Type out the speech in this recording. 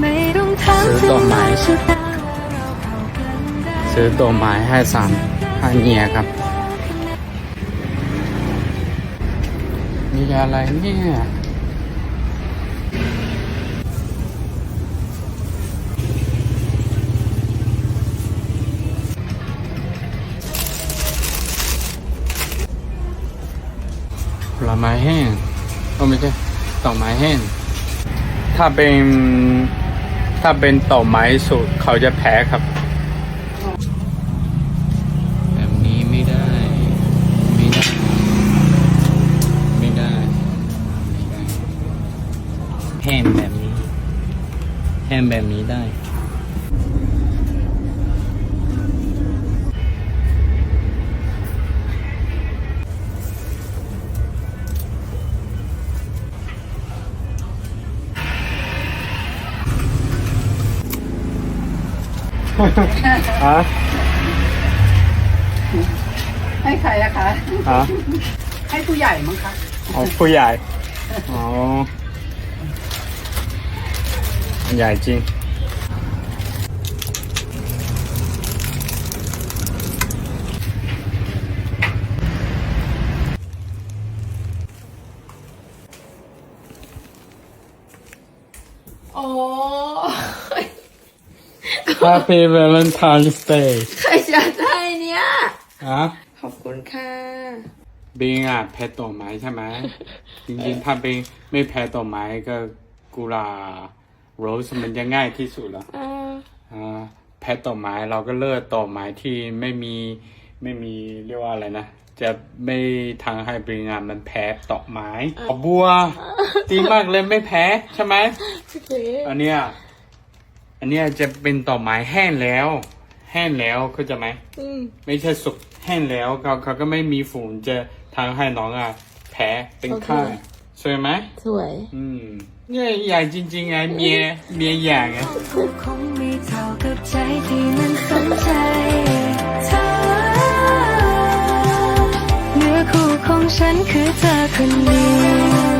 ไม่ต้องถามซื้อดอกไม้ถึงว่าเราเข้ากันได้ซื้อตัวไม้ให้สามให้เมียครับ มีอะไรเนี่ยผลไม้แห้งก็ไม่ใช่ดอกไม้แห้ง ถ้าเป็น ถ้าเป็นต่อไม้สุดเขาจะแพ้ครับ แบบนี้ไม่ได้ ไม่ได้ ไม่ได้ไไดแห้แบบนี้แห้แบบนี้ได้ ฮะให้ใครอะคะ ฮะให้ผู้ใหญ่มั้งคะอ๋อผู้ใหญ่ อ๋อ ใหญ่จริง โอ้ Happy Valentine's Day ใครจะได้เนี่ยฮะขอบคุณค่ะบิงอะแพ้ต้นไม้ใช่ไหม จริงๆ ถ้าบิงไม่แพ้ต้นไม้ก็กุหลาโรสมันจะง่ายที่สุดแล้วเอออ่าแพ้ต้นไม้เราก็เลือกต้นไม้ที่ไม่มีไม่มีเรียกว่าอะไรนะ จะไม่ทางให้ปริงานมันแพ้ต้นไม้ดอกบัวดีมากเลยไม่แพ้ใช่ไหม โอเค อันเนี้ย อันเนี้ยจะเป็นต้นไม้แห้งแล้ว แห้งแล้วเข้าใจไหมอืมไม่ใช่สุกแห้งแล้วเขาเขาก็ไม่มีฝุ่นจะทางให้น้องอะแพ้เป็นไข้สวยไหมสวย อืมเนี่ยใหญ่จริงๆไงเมียเมียใหญ่ไงคงไม่เท่ากับใจที่มันสนใจเธอเนื้อคู่ของฉันคือเธอคนเดียว